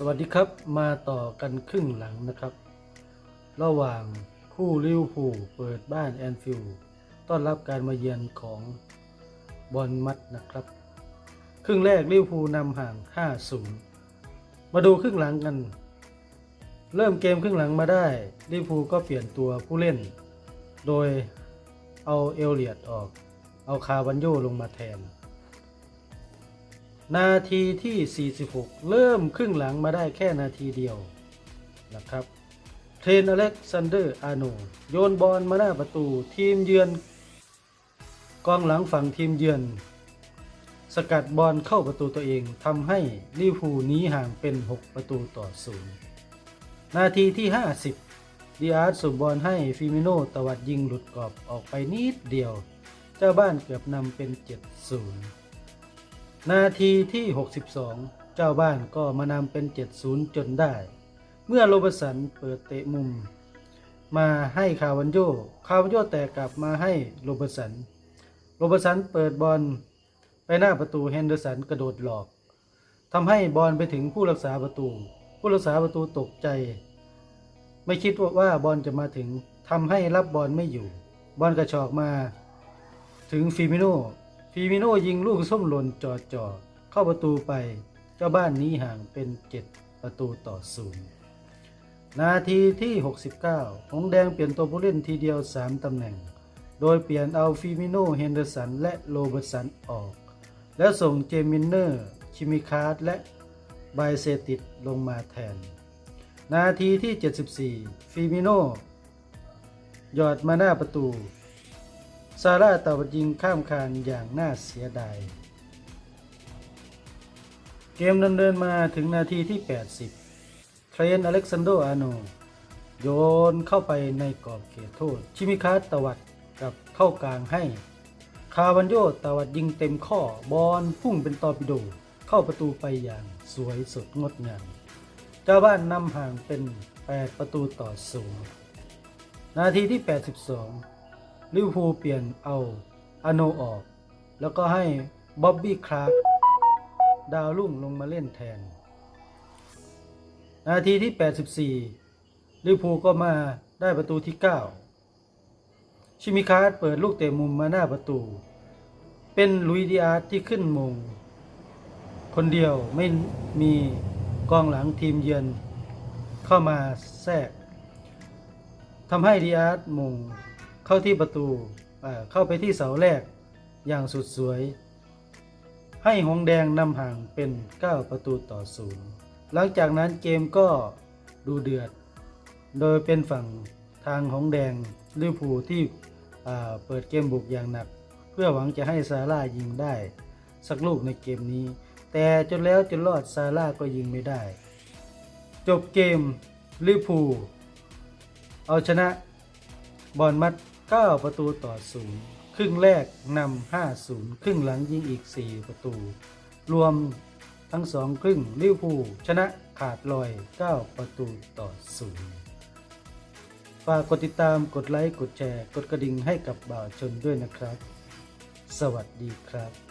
สวัสดีครับมาต่อกันครึ่งหลังนะครับ ระหว่างคู่ลิวพูเปิดบ้านแอนฟิลด์ต้อนรับการมาเยือนของบอลมัดนะครับ ครึ่งแรกลิวพูนำห่าง 5-0 มาดูครึ่งหลังกัน เริ่มเกมครึ่งหลังมาได้ลิวพูก็เปลี่ยนตัวผู้เล่น โดยเอาเอลเลียดออก เอาคาวันโยลงมาแทน นาทีที่ 46 เริ่มครึ่งหลังมาได้แค่นาทีเดียวนะครับ เทรนอเล็กซานเดอร์อาโนโยนบอลมาหน้าประตูทีมเยือนกองหลังฝั่งทีมเยือน สกัดบอลเข้าประตูตัวเองทำให้ลิเวอร์พูนี้ห่างเป็น 6 ประตูต่อศูนย์นาทีที่ 50ดีอาร์ตส่งบอลให้ฟิมิโนตวัดยิงหลุดกรอบออกไปนิดเดียว เจ้าบ้านเกือบนำเป็น 7-0 นาทีที่ 62 เจ้าบ้านก็มานำเป็น 7-0 จนได้ เมื่อโรเบสันเปิดเตะมุม มาให้คาวันโยคาวันโยแตกกลับมาให้โรเบสัน โรเบสันเปิดบอลไปหน้าประตูเฮนเดอร์สันกระโดดหลอกทำให้บอลไปถึงผู้รักษาประตู ผู้รักษาประตูตกใจ ไม่คิดว่าบอลจะมาถึงทำให้รับบอลไม่อยู่ บอลกระชอกมา ถึงฟิมิโน ฟิมิโนยิงลูกส้มหล่นจอดจอเข้าประตูไป เจ้าบ้านหนี้ห่างเป็น7ประตูต่อศูนย์นาทีที่ 69 หงแดงเปลี่ยนตัวผู้เล่นทีเดียว 3 ตำแหน่ง โดยเปลี่ยนเอาฟิมิโนเฮนเดอร์สัน และโรเบิร์ตสันออก แล้วส่งเจมินเนอร์ ชิมิคาร์ดและไบเซติดลงมาแทน นาทีที่ 74 ฟิมิโนหยอดมาหน้าประตู ซาร่าตะวัดยิงข้ามคานอย่างน่าเสียดาย เกมดำเนินมาถึงนาทีที่ 80 เทรนอเล็กซานโดอาโน โยนเข้าไปในกรอบเขตโทษ ชิมิคาสตวัดกับเข้ากลางให้ คาวันโยตวัดยิงเต็มข้อบอลพุ่งเป็นตอร์ปิโด เข้าประตูไปอย่างสวยสดงดงาม เจ้าบ้านนำห่างเป็น 8 ประตูต่อศูนย์นาทีที่ 82 ลิเวอร์พูลเปลี่ยนเอาอโนออก แล้วก็ให้บ๊อบบี้คลาร์กดาวรุ่งลงมาเล่นแทน นาทีที่ 84 ลิเวอร์พูลก็มาได้ประตูที่ 9 ชิมิคาร์เปิดลูกเตะมุมมาหน้าประตู เป็นลุยดิอาร์ที่ขึ้นมง คนเดียวไม่มีกองหลังทีมเยือนเข้ามาแทรกทำให้ดีอาร์มง เข้าที่ประตูเข้าไปที่เสาแรกอย่างสุดสวย ให้หงแดงนำห่างเป็น 9 ประตูต่อศูนย์หลังจากนั้นเกมก็ดูเดือด โดยเป็นฝั่งทางหงแดงลิเวอร์พูลที่เปิดเกมบุกอย่างหนัก เพื่อหวังจะให้ซาร่ายิงได้ สักลูกในเกมนี้ แต่จนแล้วจนรอดซาร่าก็ยิงไม่ได้ จบเกมลิเวอร์พูลเอาชนะบอลมัด 9 ประตูต่อศูนย์ครึ่งแรกนำ5-0 ครึ่งหลังยิงอีก 4 ประตู รวมทั้ง2ครึ่งลิเวอร์พูลชนะขาดลอย 9 ประตูต่อศูนย์ฝากกดติดตามกดไลค์ กดแชร์ กดกระดิ่งให้กับบ่าวชนด้วยนะครับ สวัสดีครับ